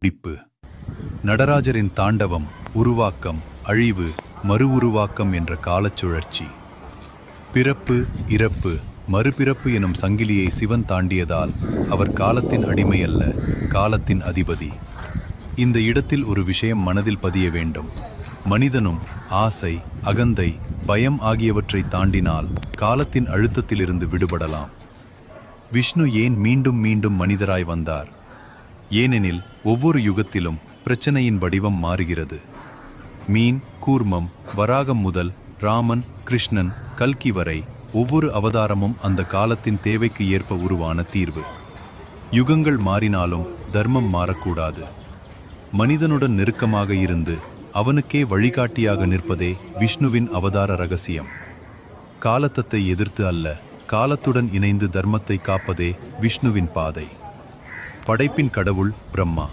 பிடிப்பு. நடராஜரின் தாண்டவம் உருவாக்கம் அழிவு மறு உருவாக்கம் என்ற காலச் சுழற்சி. பிறப்பு இறப்பு மறுபிறப்பு எனும் சங்கிலியை சிவன் தாண்டியதால் அவர் காலத்தின் அடிமை அல்ல காலத்தின் அதிபதி. இந்த இடத்தில் ஒரு விஷயம் மனதில் பதிய வேண்டும். மனிதனும் ஆசை அகந்தை பயம் ஆகியவற்றை தாண்டினால் காலத்தின் அழுத்தத்திலிருந்து விடுபடலாம். விஷ்ணு ஏன் மீண்டும் மீண்டும் மனிதராய் வந்தார்? ஏனெனில் ஒவ்வொரு யுகத்திலும் பிரச்சனையின் வடிவம் மாறுகிறது. மீன் கூர்மம் வராகம் முதல் ராமன் கிருஷ்ணன் கல்கி வரை ஒவ்வொரு அவதாரமும் அந்த காலத்தின் தேவைக்கு ஏற்ப உருவான தீர்வு. யுகங்கள் மாறினாலும் தர்மம் மாறக்கூடாது. மனிதனுடன் நெருக்கமாக இருந்து அவனுக்கே வழிகாட்டியாக நிற்பதே விஷ்ணுவின் அவதார ரகசியம். காலத்தத்தை எதிர்த்து அல்ல காலத்துடன் இணைந்து தர்மத்தை காப்பதே விஷ்ணுவின் பாதை. படைப்பின் கடவுள் பிரம்மா.